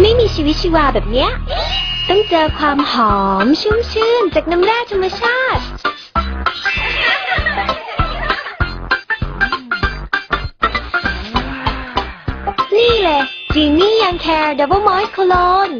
ไม่มีชีวิตชีวาแบบเนี้ย ต้องเจอความหอมชุ่มชื่นจากน้ำแร่ธรรมชาติ นี่เลยจีนี่ยังแคร์ดับเบิลมอยส์โคลน